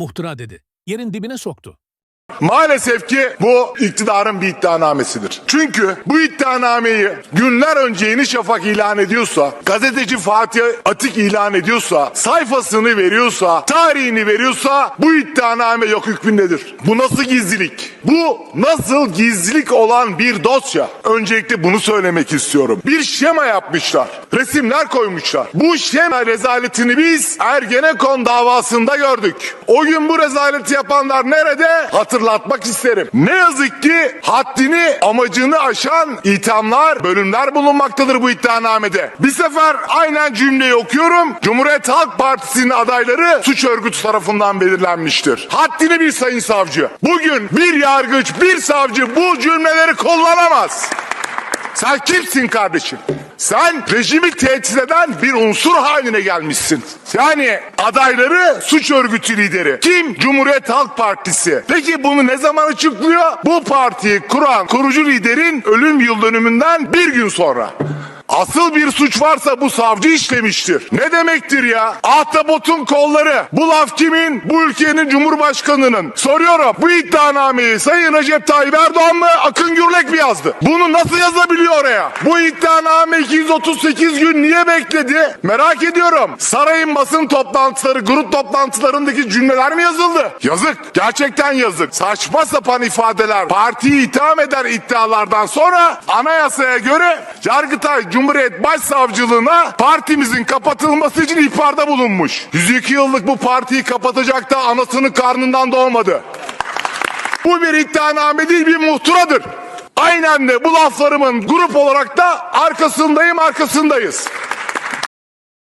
Muhtıra dedi. Yerin dibine soktu. Maalesef ki bu iktidarın bir iddianamesidir. Çünkü bu iddianameyi günler önce Yeni Şafak ilan ediyorsa, gazeteci Fatih Atik ilan ediyorsa, sayfasını veriyorsa, tarihini veriyorsa bu iddianame yok hükmündedir. Bu nasıl gizlilik? Bu nasıl gizlilik olan bir dosya? Öncelikle bunu söylemek istiyorum. Bir şema yapmışlar. Resimler koymuşlar. Bu şema rezaletini biz Ergenekon davasında gördük. O gün bu rezaleti yapanlar nerede? Hatırlatmak isterim. Ne yazık ki haddini, amacını aşan ithamlar, bölümler bulunmaktadır bu iddianamede. Bir sefer aynen cümleyi okuyorum. Cumhuriyet Halk Partisi'nin adayları suç örgütü tarafından belirlenmiştir. Haddini bir sayın savcı. Bugün bir yargıç, bir savcı bu cümleleri kullanamaz. Sen kimsin kardeşim? Sen rejimi tehdit eden bir unsur haline gelmişsin. Yani adayları suç örgütü lideri. Kim? Cumhuriyet Halk Partisi. Peki bunu ne zaman açıklıyor? Bu partiyi kuran kurucu liderin ölüm yıl dönümünden bir gün sonra. Asıl bir suç varsa bu savcı işlemiştir. Ne demektir ya? Ahtapotun kolları. Bu laf kimin? Bu ülkenin cumhurbaşkanının. Soruyorum bu iddianameyi Sayın Recep Tayyip Erdoğan mı Akın Gürlek mi yazdı? Bunu nasıl yazabiliyor oraya? Bu iddianame 238 gün niye bekledi? Merak ediyorum. Sarayın basın toplantıları, grup toplantılarındaki cümleler mi yazıldı? Yazık. Gerçekten yazık. Saçma sapan ifadeler. Partiyi itham eder iddialardan sonra anayasaya göre Yargıtay Cumhuriyet Başsavcılığına partimizin kapatılması için ihbarda bulunmuş. 102 yıllık bu partiyi kapatacak da anasının karnından doğmadı. Bu bir iddianame değil bir muhtıradır. Aynen de bu laflarımın grup olarak da arkasındayım arkasındayız.